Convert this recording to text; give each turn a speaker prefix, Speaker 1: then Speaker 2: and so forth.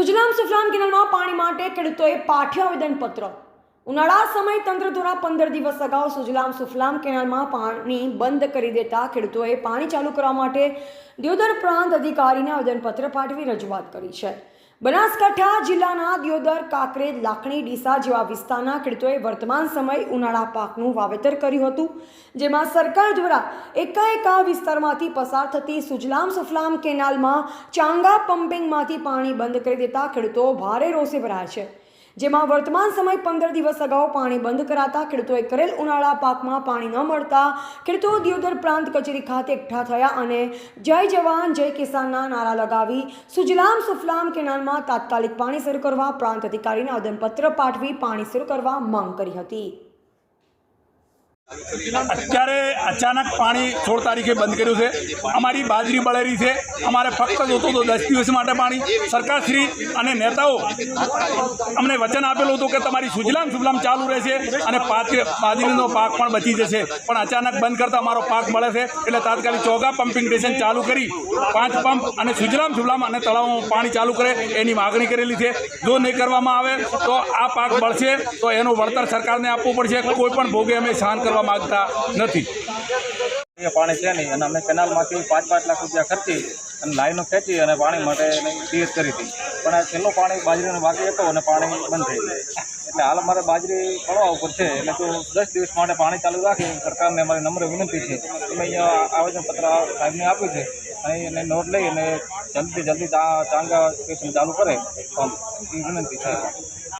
Speaker 1: સુજલામ સુફલામ કેનાલમાં પાણી માટે ખેડૂતોએ પાઠ્યું આવેદનપત્ર ઉનાળા સમય તંત્ર દ્વારા પંદર દિવસ અગાઉ સુજલામ સુફલામ કેનાલમાં પાણી બંધ કરી દેતા ખેડૂતોએ પાણી ચાલુ કરવા માટે દિયોદર પ્રાંત અધિકારીને આવેદનપત્ર પાઠવી રજૂઆત કરી છે. બનાસકાંઠા જિલ્લાના દિયોદર, કાંકરેજ, લાખણી, ડીસા જેવા વિસ્તારના ખેડૂતોએ વર્તમાન સમય ઉનાળા પાકનું વાવેતર કર્યું હતું, જેમાં સરકાર દ્વારા એકાએક વિસ્તારમાંથી પસાર થતી સુજલામ સુફલામ કેનાલમાં ચાંગા પમ્પિંગમાંથી પાણી બંધ કરી દેતા ખેડૂતો ભારે રોષે ભરાયા છે. જેમાં વર્તમાન સમય પંદર દિવસ અગાઉ પાણી બંધ કરાતા ખેડૂતોએ કરેલ ઉનાળા પાકમાં પાણી ન મળતા ખેડૂતો દિયોદર પ્રાંત કચેરી ખાતે એકઠા થયા અને જય જવાન, જય કિસાનના નારા લગાવી સુજલામ સુફલામ કેનાલમાં તાત્કાલિક પાણી શરૂ કરવા પ્રાંત અધિકારીને આવેદનપત્ર પાઠવી પાણી શરૂ કરવા માંગ કરી હતી.
Speaker 2: અત્યારે અચાનક પાણી સોળ તારીખે બંધ કર્યું છે. અમારી બાજરી બળેરી છે. અમારે ફક્ત જોતું હતું દસ દિવસ માટે પાણી. સરકારશ્રી અને નેતાઓ અમને વચન આપેલું હતું કે તમારી સુજલામ સુજલામ ચાલુ રહેશે અને પાક બાજરીનો પાક પણ બચી જશે. પણ અચાનક બંધ કરતા અમારો પાક મળે છે. એટલે તાત્કાલિક ચોગા પમ્પિંગ સ્ટેશન ચાલુ કરી પાંચ પંપ અને સુજલામ સુજલામ અને તળાવમાં પાણી ચાલુ કરે એની માગણી કરેલી છે. જો નહીં કરવામાં આવે તો આ પાક બળશે તો એનું વળતર સરકારને આપવું પડશે. કોઈ પણ ભોગે અમે સહન કરવા માગતા નથી.
Speaker 3: પાણી છે નહીં અને અમે કેનાલમાંથી પાંચ પાંચ લાખ રૂપિયા ખર્ચી અને લાઈનો ખેંચી અને પાણી માટે ક્લિયર કરી હતી. પણ છેલ્લું પાણી બાજરીનું બાકી હતો અને પાણી બંધ થઈ ગયું. એટલે હાલ અમારે બાજરી પડવા ઉપર છે. એટલે જો દસ દિવસ માટે પાણી ચાલુ રાખી સરકારને અમારી નમ્ર વિનંતી છે. અમે અહીંયા આવેદનપત્ર સાહેબને આપ્યું છે. અને એને નોટ લઈ અને જલ્દી જલ્દી ચાંગા સ્ટેશન ચાલુ કરે. વિનંતી છે.